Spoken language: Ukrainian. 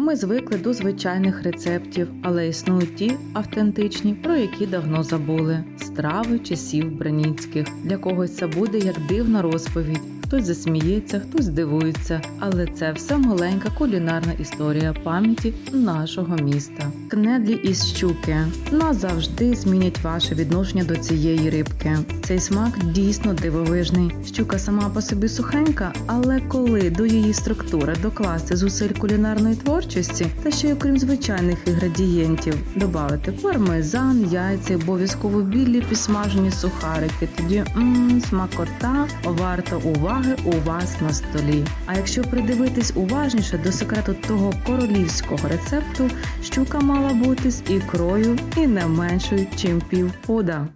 Ми звикли до звичайних рецептів, але існують ті автентичні, про які давно забули. Страви часів браніцьких. Для когось це буде як дивна розповідь. Хтось засміється, хтось здивується, але це все маленька кулінарна історія пам'яті нашого міста. Кнедлі із щуки назавжди змінять ваше відношення до цієї рибки. Цей смак дійсно дивовижний. Щука сама по собі сухенька, але коли до її структури докласти зусиль кулінарної творчості, та ще й окрім звичайних інгредієнтів, додати пармезан, яйця, обов'язково білі підсмажені сухарики. Тоді мм, смакота варта уваги у вас на столі. А якщо придивитись уважніше до секрету того королівського рецепту, щука мала бути з ікрою і не меншою, чим півпуда.